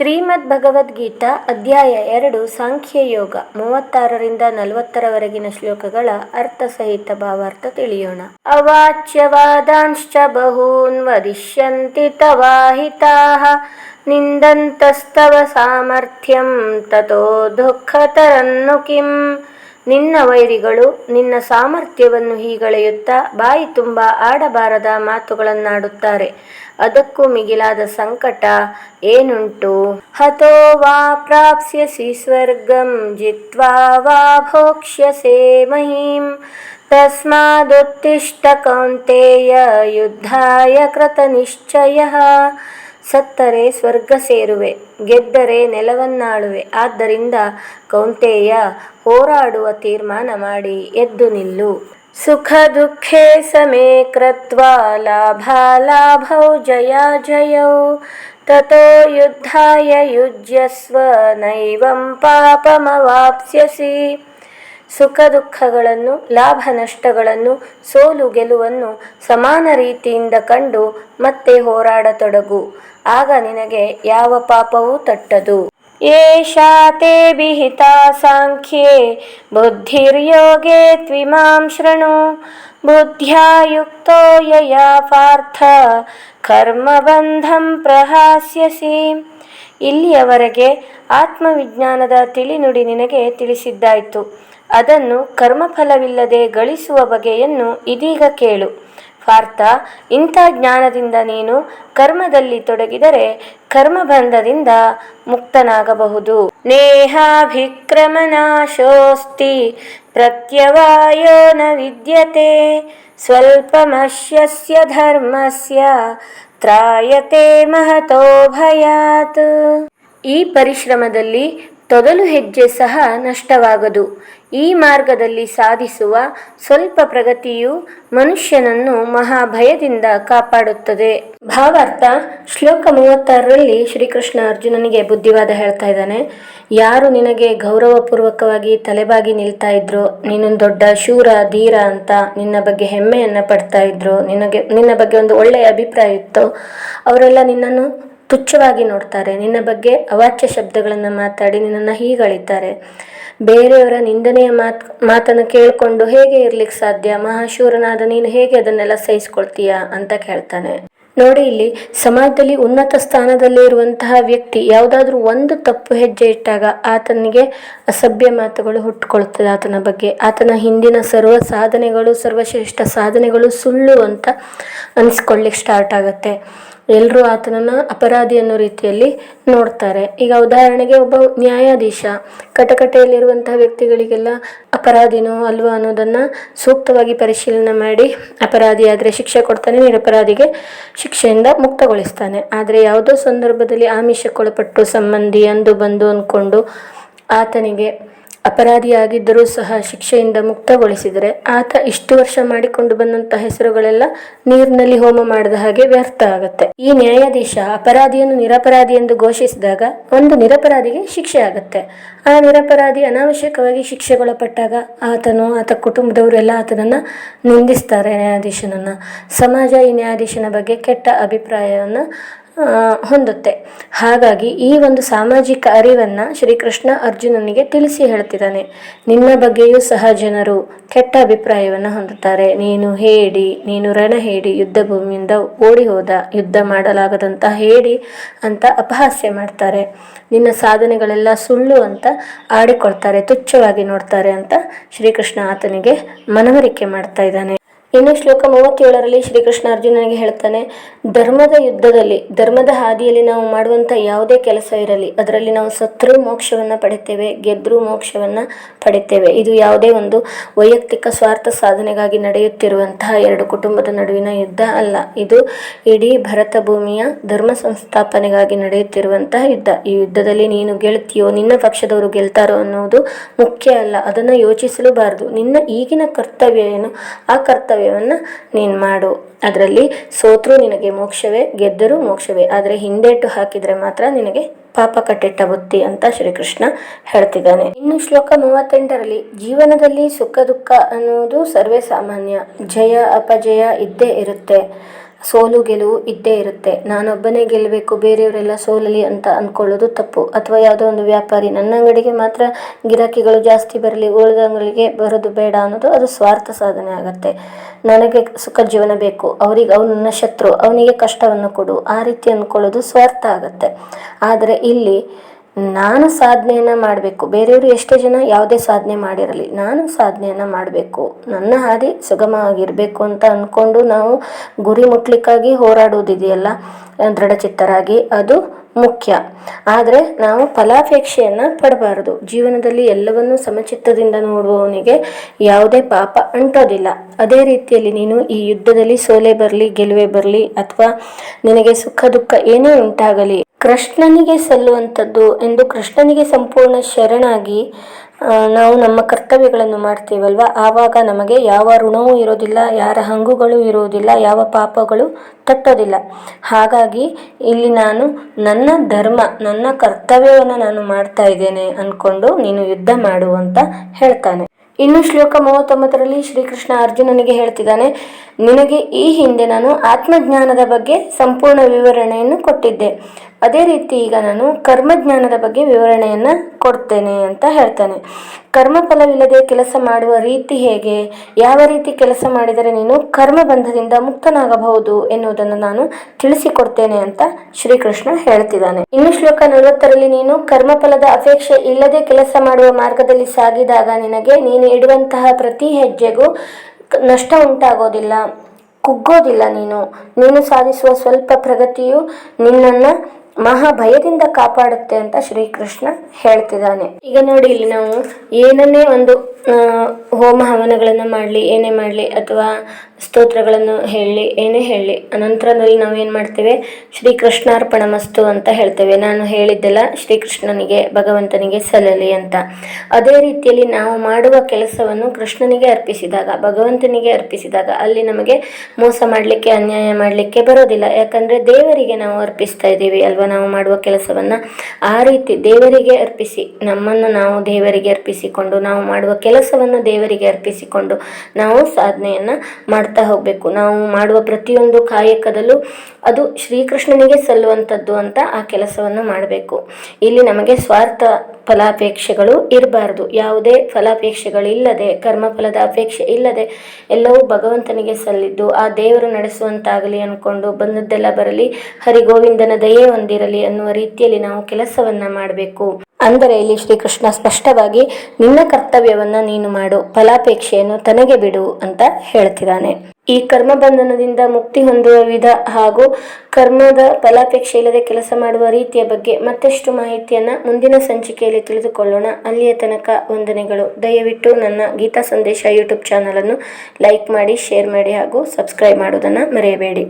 ಶ್ರೀಮದ್ ಭಗವದ್ಗೀತಾ ಅಧ್ಯಾಯ ಎರಡು ಸಾಂಖ್ಯಯೋಗ ಮೂವತ್ತಾರರಿಂದ ನಲವತ್ತರವರೆಗಿನ ಶ್ಲೋಕಗಳ ಅರ್ಥಸಹಿತ ಭಾವಾರ್ಥ ತಿಳಿಯೋಣ. ಅವಾಚ್ಯವಾದಾಂಶ್ಚ ಬಹೂನ್ ವದಿಷ್ಯಂತಿ ತವಾಹಿತಾಃ ನಿಂದಂತಸ್ತವ ಸಾಮರ್ಥ್ಯಂ ತಥೋ ದುಃಖತರನ್ನು ಕಿಂ. ನಿನ್ನ ವೈರಿಗಳು ನಿನ್ನ ಸಾಮರ್ಥ್ಯವನ್ನು ಹೀಗಳೆಯುತ್ತಾ ಬಾಯಿ ತುಂಬ ಆಡಬಾರದ ಮಾತುಗಳನ್ನಾಡುತ್ತಾರೆ. ಅದಕ್ಕೂ ಮಿಗಿಲಾದ ಸಂಕಟ ಏನುಂಟು? ಹತೋ ವಾ ಪ್ರಾಪ್ಸ್ಯಸಿ ಸ್ವರ್ಗಂ ಜಿತ್ವಾ ವಾ ಭೋಕ್ಷ್ಯಸೆ ಮಹೀಂ. ತಸ್ಮಾದುತ್ತಿಷ್ಟ ಕೌಂತೆಯ ಯುದ್ಧಾಯ ಕೃತನಿಶ್ಚಯಃ. ಸತ್ತರೆ ಸ್ವರ್ಗ ಸೇರುವೆ, ಗೆದ್ದರೆ ನೆಲವನ್ನಾಳುವೆ. ಆದ್ದರಿಂದ ಕೌಂತೆಯ, ಹೋರಾಡುವ ತೀರ್ಮಾನ ಮಾಡಿ, ಎದ್ದು ನಿಲ್ಲು. ಸುಖ ದುಃಖೇ ಸಮೇ ಕೃತ್ವಾ ಲಾಭಾಲಾಭೌ ಜಯಾಜಯೌ ತಥೋ ಯುದ್ಧಾಯ ಯುಜ್ಯಸ್ವ, ನೈವಂ ಪಾಪಮವಾಪ್ಸ್ಯಸಿ. ಸುಖ ದುಃಖಗಳನ್ನು, ಲಾಭ ನಷ್ಟಗಳನ್ನು, ಸೋಲು ಗೆಲುವನ್ನು ಸಮಾನ ರೀತಿಯಿಂದ ಕಂಡು ಮತ್ತೆ ಹೋರಾಡತೊಡಗು. ಆಗ ನಿನಗೆ ಯಾವ ಪಾಪವೂ ತಟ್ಟದು. ಏಷಾ ತೇ ವಿಹಿತಾ ಸಾಂಖ್ಯೆ, ಬುದ್ಧಿರ್ಯೋಗೆ ತ್ವಿಮಾಂ ಶೃಣು. ಬುದ್ಧ್ಯಾ ಯುಕ್ತೋ ಕರ್ಮಬಂಧಂ ಪ್ರಹಾಸ್ಯಸಿ. ಇಲ್ಲಿಯವರೆಗೆ ಆತ್ಮವಿಜ್ಞಾನದ ತಿಳಿನುಡಿ ನಿನಗೆ ತಿಳಿಸಿದ್ದಾಯಿತು. ಅದನ್ನು ಕರ್ಮಫಲವಿಲ್ಲದೆ ಗಳಿಸುವ ಬಗೆಯನ್ನು ಇದೀಗ ಕೇಳು. ಪಾರ್ಥ, ಇಂಥ ಜ್ಞಾನದಿಂದ ನೀನು ಕರ್ಮದಲ್ಲಿ ತೊಡಗಿದರೆ ಕರ್ಮಬಂಧದಿಂದ ಮುಕ್ತನಾಗಬಹುದು. ನೇಹಾಭಿಕ್ರಮನಾಶೋಸ್ತಿ, ಪ್ರತ್ಯವಾಯೋ ನ ವಿದ್ಯತೆ, ಸ್ವಲ್ಪಮಶ್ಯಸ್ಯ ಧರ್ಮಸ್ಯ, ತ್ರಾಯತೆ ಮಹತೋ ಭಯಾತ್. ಈ ಪರಿಶ್ರಮದಲ್ಲಿ ತೊದಲು ಹೆಜ್ಜೆ ಸಹ ನಷ್ಟವಾಗದು. ಈ ಮಾರ್ಗದಲ್ಲಿ ಸಾಧಿಸುವ ಸ್ವಲ್ಪ ಪ್ರಗತಿಯು ಮನುಷ್ಯನನ್ನು ಮಹಾಭಯದಿಂದ ಕಾಪಾಡುತ್ತದೆ. ಭಾವಾರ್ಥ, ಶ್ಲೋಕ ಮೂವತ್ತಾರರಲ್ಲಿ ಶ್ರೀಕೃಷ್ಣ ಅರ್ಜುನನಿಗೆ ಬುದ್ಧಿವಾದ ಹೇಳ್ತಾ ಇದ್ದಾನೆ, ಯಾರು ನಿನಗೆ ಗೌರವಪೂರ್ವಕವಾಗಿ ತಲೆಬಾಗಿ ನಿಲ್ತಾ ಇದ್ರು, ನೀನು ದೊಡ್ಡ ಶೂರ, ಧೀರ ಅಂತ ನಿನ್ನ ಬಗ್ಗೆ ಹೆಮ್ಮೆಯನ್ನು ಪಡ್ತಾ ಇದ್ರು, ನಿನಗೆ, ನಿನ್ನ ಬಗ್ಗೆ ಒಂದು ಒಳ್ಳೆಯ ಅಭಿಪ್ರಾಯ ಇತ್ತು, ಅವರೆಲ್ಲ ನಿನ್ನನ್ನು ತುಚ್ಛವಾಗಿ ನೋಡ್ತಾರೆ. ನಿನ್ನ ಬಗ್ಗೆ ಅವಾಚ್ಯ ಶಬ್ದಗಳನ್ನು ಮಾತಾಡಿ ನಿನ್ನನ್ನು ಹೀಗಳಿದ್ದಾರೆ. ಬೇರೆಯವರ ನಿಂದನೆಯ ಮಾತು, ಮಾತನ್ನು ಕೇಳಿಕೊಂಡು ಹೇಗೆ ಇರ್ಲಿಕ್ಕೆ ಸಾಧ್ಯ? ಮಹಾಶೂರನಾದ ನೀನು ಹೇಗೆ ಅದನ್ನೆಲ್ಲ ಸಹಿಸ್ಕೊಳ್ತೀಯ ಅಂತ ಕೇಳ್ತಾನೆ. ನೋಡಿ ಇಲ್ಲಿ, ಸಮಾಜದಲ್ಲಿ ಉನ್ನತ ಸ್ಥಾನದಲ್ಲಿ ಇರುವಂತಹ ವ್ಯಕ್ತಿ ಯಾವುದಾದ್ರೂ ಒಂದು ತಪ್ಪು ಹೆಜ್ಜೆ ಇಟ್ಟಾಗ ಆತನಿಗೆ ಅಸಭ್ಯ ಮಾತುಗಳು ಹುಟ್ಟುಕೊಳ್ತದೆ ಆತನ ಬಗ್ಗೆ. ಆತನ ಹಿಂದಿನ ಸರ್ವ ಸಾಧನೆಗಳು, ಸರ್ವಶ್ರೇಷ್ಠ ಸಾಧನೆಗಳು ಸುಳ್ಳು ಅಂತ ಅನಿಸ್ಕೊಳ್ಳಿಕ್ಕೆ ಸ್ಟಾರ್ಟ್ ಆಗುತ್ತೆ. ಎಲ್ಲರೂ ಆತನನ್ನು ಅಪರಾಧಿ ಅನ್ನೋ ರೀತಿಯಲ್ಲಿ ನೋಡ್ತಾರೆ. ಈಗ ಉದಾಹರಣೆಗೆ ಒಬ್ಬ ನ್ಯಾಯಾಧೀಶ, ಕಟಕಟೆಯಲ್ಲಿರುವಂತಹ ವ್ಯಕ್ತಿಗಳಿಗೆಲ್ಲ ಅಪರಾಧಿನೋ ಅಲ್ವಾ ಅನ್ನೋದನ್ನು ಸೂಕ್ತವಾಗಿ ಪರಿಶೀಲನೆ ಮಾಡಿ ಅಪರಾಧಿ ಆದರೆ ಶಿಕ್ಷೆ ಕೊಡ್ತಾನೆ, ನಿರಪರಾಧಿಗೆ ಶಿಕ್ಷೆಯಿಂದ ಮುಕ್ತಗೊಳಿಸ್ತಾನೆ. ಆದರೆ ಯಾವುದೋ ಸಂದರ್ಭದಲ್ಲಿ ಆಮಿಷಕ್ಕೊಳಪಟ್ಟು ಸಂಬಂಧಿ ಅಂದು ಬಂದು ಅಂದ್ಕೊಂಡು ಆತನಿಗೆ ಅಪರಾಧಿಯಾಗಿದ್ದರೂ ಸಹ ಶಿಕ್ಷೆಯಿಂದ ಮುಕ್ತಗೊಳಿಸಿದರೆ ಆತ ಇಷ್ಟು ವರ್ಷ ಮಾಡಿಕೊಂಡು ಬಂದಂತಹ ಹೆಸರುಗಳೆಲ್ಲ ನೀರಿನಲ್ಲಿ ಹೋಮ ಮಾಡಿದ ಹಾಗೆ ವ್ಯರ್ಥ ಆಗುತ್ತೆ. ಈ ನ್ಯಾಯಾಧೀಶ ಅಪರಾಧಿಯನ್ನು ನಿರಪರಾಧಿ ಎಂದು ಘೋಷಿಸಿದಾಗ ಒಂದು ನಿರಪರಾಧಿಗೆ ಶಿಕ್ಷೆ ಆಗುತ್ತೆ. ಆ ನಿರಪರಾಧಿ ಅನಾವಶ್ಯಕವಾಗಿ ಶಿಕ್ಷೆಗೊಳಪಟ್ಟಾಗ ಆತನು ಆತ ಕುಟುಂಬದವರೆಲ್ಲ ಆತನನ್ನ ನಿಂದಿಸ್ತಾರೆ ನ್ಯಾಯಾಧೀಶನನ್ನ. ಸಮಾಜ ಈ ನ್ಯಾಯಾಧೀಶನ ಬಗ್ಗೆ ಕೆಟ್ಟ ಅಭಿಪ್ರಾಯವನ್ನು ಹೊಂದುತ್ತೆ. ಹಾಗಾಗಿ ಈ ಒಂದು ಸಾಮಾಜಿಕ ಅರಿವನ್ನು ಶ್ರೀಕೃಷ್ಣ ಅರ್ಜುನನಿಗೆ ತಿಳಿಸಿ ಹೇಳ್ತಿದ್ದಾನೆ. ನಿನ್ನ ಬಗ್ಗೆಯೂ ಸಹ ಜನರು ಕೆಟ್ಟ ಅಭಿಪ್ರಾಯವನ್ನು ಹೊಂದುತ್ತಾರೆ. ನೀನು ಹೇಡಿ ನೀನು ರಣ ಹೇಡಿ ಯುದ್ಧ ಭೂಮಿಯಿಂದ ಓಡಿ ಹೋದ, ಯುದ್ಧ ಮಾಡಲಾಗದಂತ ಹೇಡಿ ಅಂತ ಅಪಹಾಸ್ಯ ಮಾಡ್ತಾರೆ. ನಿನ್ನ ಸಾಧನೆಗಳೆಲ್ಲ ಸುಳ್ಳು ಅಂತ ಆಡಿಕೊಳ್ತಾರೆ, ತುಚ್ಛವಾಗಿ ನೋಡ್ತಾರೆ ಅಂತ ಶ್ರೀಕೃಷ್ಣ ಆತನಿಗೆ ಮನವರಿಕೆ ಮಾಡ್ತಾ ಇದ್ದಾನೆ. ಇನ್ನು ಶ್ಲೋಕ ಮೂವತ್ತೇಳರಲ್ಲಿ ಶ್ರೀಕೃಷ್ಣ ಅರ್ಜುನನಿಗೆ ಹೇಳ್ತಾನೆ, ಧರ್ಮದ ಯುದ್ಧದಲ್ಲಿ, ಧರ್ಮದ ಹಾದಿಯಲ್ಲಿ ನಾವು ಮಾಡುವಂಥ ಯಾವುದೇ ಕೆಲಸ ಇರಲಿ, ಅದರಲ್ಲಿ ನಾವು ಸತ್ರು ಮೋಕ್ಷವನ್ನು ಪಡಿತೇವೆ ಗೆದ್ರು ಮೋಕ್ಷವನ್ನು ಪಡಿತೇವೆ ಇದು ಯಾವುದೇ ಒಂದು ವೈಯಕ್ತಿಕ ಸ್ವಾರ್ಥ ಸಾಧನೆಗಾಗಿ ನಡೆಯುತ್ತಿರುವಂತಹ ಎರಡು ಕುಟುಂಬದ ನಡುವಿನ ಯುದ್ಧ ಅಲ್ಲ. ಇದು ಇಡೀ ಭರತ ಭೂಮಿಯ ಧರ್ಮ ಸಂಸ್ಥಾಪನೆಗಾಗಿ ನಡೆಯುತ್ತಿರುವಂತಹ ಯುದ್ಧ. ಈ ಯುದ್ಧದಲ್ಲಿ ನೀನು ಗೆಲ್ತೀಯೋ, ನಿನ್ನ ಪಕ್ಷದವರು ಗೆಲ್ತಾರೋ ಅನ್ನೋದು ಮುಖ್ಯ ಅಲ್ಲ. ಅದನ್ನು ಯೋಚಿಸಲೂಬಾರದು. ನಿನ್ನ ಈಗಿನ ಕರ್ತವ್ಯ ಏನು? ಆ ಕರ್ತವ್ಯ ಕರ್ತವ್ಯವನ್ನು ನೀನು ಮಾಡು. ಅದರಲ್ಲಿ ಸೋತ್ರೂ ನಿನಗೆ ಮೋಕ್ಷವೇ, ಗೆದ್ದರೂ ಮೋಕ್ಷವೇ. ಆದರೆ ಹಿಂದೇಟು ಹಾಕಿದರೆ ಮಾತ್ರ ನಿನಗೆ ಪಾಪ ಕಟ್ಟಿಟ್ಟ ಬುತ್ತಿ ಅಂತ ಶ್ರೀಕೃಷ್ಣ ಹೇಳ್ತಿದ್ದಾನೆ. ಇನ್ನು ಶ್ಲೋಕ ಮೂವತ್ತೆಂಟರಲ್ಲಿ ಜೀವನದಲ್ಲಿ ಸುಖ ದುಃಖ ಅನ್ನೋದು ಸರ್ವೇ ಸಾಮಾನ್ಯ ಜಯ ಅಪಜಯ ಇದ್ದೇ ಇರುತ್ತೆ. ಸೋಲು ಗೆಲುವು ಇದ್ದೇ ಇರುತ್ತೆ. ನಾನೊಬ್ಬನೇ ಗೆಲ್ಲಬೇಕು ಬೇರೆಯವರೆಲ್ಲ ಸೋಲಲಿ ಅಂತ ಅಂದ್ಕೊಳ್ಳೋದು ತಪ್ಪು. ಅಥವಾ ಯಾವುದೋ ಒಂದು ವ್ಯಾಪಾರಿ ನನ್ನ ಅಂಗಡಿಗೆ ಮಾತ್ರ ಗಿರಾಕಿಗಳು ಜಾಸ್ತಿ ಬರಲಿ, ಉಳಿದ ಅಂಗಡಿಗೆ ಬರೋದು ಬೇಡ ಅನ್ನೋದು ಅದು ಸ್ವಾರ್ಥ ಸಾಧನೆ ಆಗುತ್ತೆ. ನನಗೆ ಸುಖ ಜೀವನ ಬೇಕು. ಅವ್ರಿಗೆ ಅವನು ನನ್ನ ಶತ್ರು. ಅವನಿಗೆ ಕಷ್ಟವನ್ನು ಕೊಡು. ಆ ರೀತಿ ಅಂದ್ಕೊಳ್ಳೋದು ಸ್ವಾರ್ಥ ಆಗುತ್ತೆ. ಆದರೆ ಇಲ್ಲಿ ನಾನು ಸಾಧನೆಯನ್ನ ಮಾಡಬೇಕು. ಬೇರೆಯವರು ಎಷ್ಟೇ ಜನ ಯಾವುದೇ ಸಾಧನೆ ಮಾಡಿರಲಿ, ನಾನು ಸಾಧನೆಯನ್ನ ಮಾಡಬೇಕು. ನನ್ನ ಹಾದಿ ಸುಗಮವಾಗಿರಬೇಕು ಅಂತ ಅಂದ್ಕೊಂಡು ನಾವು ಗುರಿ ಮುಟ್ಲಿಕ್ಕಾಗಿ ಹೋರಾಡುವುದಿದೆಯಲ್ಲ, ದೃಢಚಿತ್ತರಾಗಿ. ಅದು ಮುಖ್ಯ. ಆದರೆ ನಾವು ಫಲಾಪೇಕ್ಷೆಯನ್ನು ಪಡಬಾರದು. ಜೀವನದಲ್ಲಿ ಎಲ್ಲವನ್ನೂ ಸಮಚಿತ್ತದಿಂದ ನೋಡುವವನಿಗೆ ಯಾವುದೇ ಪಾಪ ಅಂಟೋದಿಲ್ಲ. ಅದೇ ರೀತಿಯಲ್ಲಿ ನೀನು ಈ ಯುದ್ಧದಲ್ಲಿ ಸೋಲೆ ಬರಲಿ, ಗೆಲುವೆ ಬರಲಿ ಅಥವಾ ನಿನಗೆ ಸುಖ, ದುಃಖ ಏನೇ ಉಂಟಾಗಲಿ, ಕೃಷ್ಣನಿಗೆ ಸಲ್ಲುವಂಥದ್ದು ಎಂದು ಕೃಷ್ಣನಿಗೆ ಸಂಪೂರ್ಣ ಶರಣಾಗಿ ನಾವು ನಮ್ಮ ಕರ್ತವ್ಯಗಳನ್ನು ಮಾಡ್ತೀವಲ್ವ? ಆವಾಗ ನಮಗೆ ಯಾವ ಋಣವೂ ಇರೋದಿಲ್ಲ, ಯಾರ ಹಂಗುಗಳು ಇರುವುದಿಲ್ಲ ಯಾವ ಪಾಪಗಳು ತಟ್ಟೋದಿಲ್ಲ. ಹಾಗಾಗಿ ಇಲ್ಲಿ ನಾನು ನನ್ನ ಧರ್ಮ, ನನ್ನ ಕರ್ತವ್ಯವನ್ನು ನಾನು ಮಾಡ್ತಾ ಇದ್ದೇನೆ ಅಂದ್ಕೊಂಡು ನೀನು ಯುದ್ಧ ಮಾಡು ಅಂತ ಹೇಳ್ತಾನೆ. ಇನ್ನು ಶ್ಲೋಕ ಮೂವತ್ತೊಂಬತ್ತರಲ್ಲಿ ಶ್ರೀಕೃಷ್ಣ ಅರ್ಜುನನಿಗೆ ಹೇಳ್ತಿದ್ದಾನೆ ನಿನಗೆ ಈ ಹಿಂದೆ ನಾನು ಆತ್ಮಜ್ಞಾನದ ಬಗ್ಗೆ ಸಂಪೂರ್ಣ ವಿವರಣೆಯನ್ನು ಕೊಟ್ಟಿದ್ದೆ. ಅದೇ ರೀತಿ ಈಗ ನಾನು ಕರ್ಮಜ್ಞಾನದ ಬಗ್ಗೆ ವಿವರಣೆಯನ್ನು ಕೊಡ್ತೇನೆ ಅಂತ ಹೇಳ್ತಾನೆ. ಕರ್ಮಫಲವಿಲ್ಲದೆ ಕೆಲಸ ಮಾಡುವ ರೀತಿ ಹೇಗೆ? ಯಾವ ರೀತಿ ಕೆಲಸ ಮಾಡಿದರೆ ನೀನು ಕರ್ಮಬಂಧದಿಂದ ಮುಕ್ತನಾಗಬಹುದು ಎನ್ನುವುದನ್ನು ನಾನು ತಿಳಿಸಿಕೊಡ್ತೇನೆ ಅಂತ ಶ್ರೀಕೃಷ್ಣ ಹೇಳ್ತಿದ್ದಾನೆ. ಇನ್ನು ಶ್ಲೋಕ ನಲವತ್ತರಲ್ಲಿ ನೀನು ಕರ್ಮಫಲದ ಅಪೇಕ್ಷೆ ಇಲ್ಲದೆ ಕೆಲಸ ಮಾಡುವ ಮಾರ್ಗದಲ್ಲಿ ಸಾಗಿದಾಗ ನಿನಗೆ ನೀನು ಇಡುವಂತಹ ಪ್ರತಿ ಹೆಜ್ಜೆಗೂ ನಷ್ಟ ಉಂಟಾಗೋದಿಲ್ಲ ಕುಗ್ಗೋದಿಲ್ಲ ನೀನು. ನೀನು ಸಾಧಿಸುವ ಸ್ವಲ್ಪ ಪ್ರಗತಿಯು ನಿನ್ನನ್ನು ಮಹಾ ಭಯದಿಂದ ಕಾಪಾಡುತ್ತೆ ಅಂತ ಶ್ರೀಕೃಷ್ಣ ಹೇಳ್ತಿದ್ದಾನೆ. ಈಗ ನೋಡಿ ಇಲ್ಲಿ ನಾವು ಏನನ್ನೇ ಒಂದು ಹೋಮ ಹವನಗಳನ್ನು ಮಾಡಲಿ, ಏನೇ ಮಾಡಲಿ, ಅಥವಾ ಸ್ತೋತ್ರಗಳನ್ನು ಹೇಳಲಿ ಏನೇ ಹೇಳಲಿ ಅನಂತರದಲ್ಲಿ ನಾವು ಏನು ಮಾಡ್ತೇವೆ? ಶ್ರೀಕೃಷ್ಣಾರ್ಪಣ ಮಸ್ತು ಅಂತ ಹೇಳ್ತೇವೆ. ನಾನು ಹೇಳಿದ್ದೆಲ್ಲ ಶ್ರೀಕೃಷ್ಣನಿಗೆ, ಭಗವಂತನಿಗೆ ಸಲ್ಲಲಿ ಅಂತ. ಅದೇ ರೀತಿಯಲ್ಲಿ ನಾವು ಮಾಡುವ ಕೆಲಸವನ್ನು ಕೃಷ್ಣನಿಗೆ ಅರ್ಪಿಸಿದಾಗ, ಭಗವಂತನಿಗೆ ಅರ್ಪಿಸಿದಾಗ ಅಲ್ಲಿ ನಮಗೆ ಮೋಸ ಮಾಡಲಿಕ್ಕೆ, ಅನ್ಯಾಯ ಮಾಡಲಿಕ್ಕೆ ಬರೋದಿಲ್ಲ. ಯಾಕಂದರೆ ದೇವರಿಗೆ ನಾವು ಅರ್ಪಿಸ್ತಾ ಇದ್ದೀವಿ ಅಲ್ವಾ? ನಾವು ಮಾಡುವ ಕೆಲಸವನ್ನು ಆ ರೀತಿ ದೇವರಿಗೆ ಅರ್ಪಿಸಿ, ನಮ್ಮನ್ನು ನಾವು ದೇವರಿಗೆ ಅರ್ಪಿಸಿಕೊಂಡು, ನಾವು ಮಾಡುವ ಕೆಲಸವನ್ನು ದೇವರಿಗೆ ಅರ್ಪಿಸಿಕೊಂಡು ನಾವು ಸಾಧನೆಯನ್ನು ಮಾಡ್ತಾ ಹೋಗಬೇಕು. ನಾವು ಮಾಡುವ ಪ್ರತಿಯೊಂದು ಕಾಯಕದಲ್ಲೂ ಅದು ಶ್ರೀಕೃಷ್ಣನಿಗೆ ಸಲ್ಲುವಂಥದ್ದು ಅಂತ ಆ ಕೆಲಸವನ್ನು ಮಾಡಬೇಕು. ಇಲ್ಲಿ ನಮಗೆ ಸ್ವಾರ್ಥ ಫಲಾಪೇಕ್ಷೆಗಳು ಇರಬಾರ್ದು. ಯಾವುದೇ ಫಲಾಪೇಕ್ಷೆಗಳಿಲ್ಲದೆ, ಕರ್ಮಫಲದ ಅಪೇಕ್ಷೆ ಇಲ್ಲದೆ ಎಲ್ಲವೂ ಭಗವಂತನಿಗೆ ಸಲ್ಲಿದ್ದು, ಆ ದೇವರು ನಡೆಸುವಂತಾಗಲಿ ಅಂದ್ಕೊಂಡು ಬಂದದ್ದೆಲ್ಲ ಬರಲಿ, ಹರಿಗೋವಿಂದನ ದಯೆ ಹೊಂದಿರಲಿ ಅನ್ನುವ ರೀತಿಯಲ್ಲಿ ನಾವು ಕೆಲಸವನ್ನ ಮಾಡಬೇಕು. ಅಂದರೆ ಇಲ್ಲಿ ಶ್ರೀಕೃಷ್ಣ ಸ್ಪಷ್ಟವಾಗಿ, ನಿನ್ನ ಕರ್ತವ್ಯವನ್ನ ನೀನು ಮಾಡು, ಫಲಾಪೇಕ್ಷೆಯನ್ನು ತನಗೆ ಬಿಡು ಅಂತ ಹೇಳ್ತಿದ್ದಾನೆ. ಈ ಕರ್ಮ ಬಂಧನದಿಂದ ಮುಕ್ತಿ ಹೊಂದುವ ವಿಧ ಹಾಗೂ ಕರ್ಮದ ಫಲಾಪೇಕ್ಷೆ ಇಲ್ಲದೆ ಕೆಲಸ ಮಾಡುವ ರೀತಿಯ ಬಗ್ಗೆ ಮತ್ತಷ್ಟು ಮಾಹಿತಿಯನ್ನ ಮುಂದಿನ ಸಂಚಿಕೆಯಲ್ಲಿ ತಿಳಿದುಕೊಳ್ಳೋಣ. ಅಲ್ಲಿಯ ತನಕ ವಂದನೆಗಳು. ದಯವಿಟ್ಟು ನನ್ನ ಗೀತಾ ಸಂದೇಶ ಯೂಟ್ಯೂಬ್ ಚಾನಲನ್ನು ಲೈಕ್ ಮಾಡಿ, ಶೇರ್ ಮಾಡಿ ಹಾಗೂ ಸಬ್ಸ್ಕ್ರೈಬ್ ಮಾಡೋದನ್ನು ಮರೆಯಬೇಡಿ.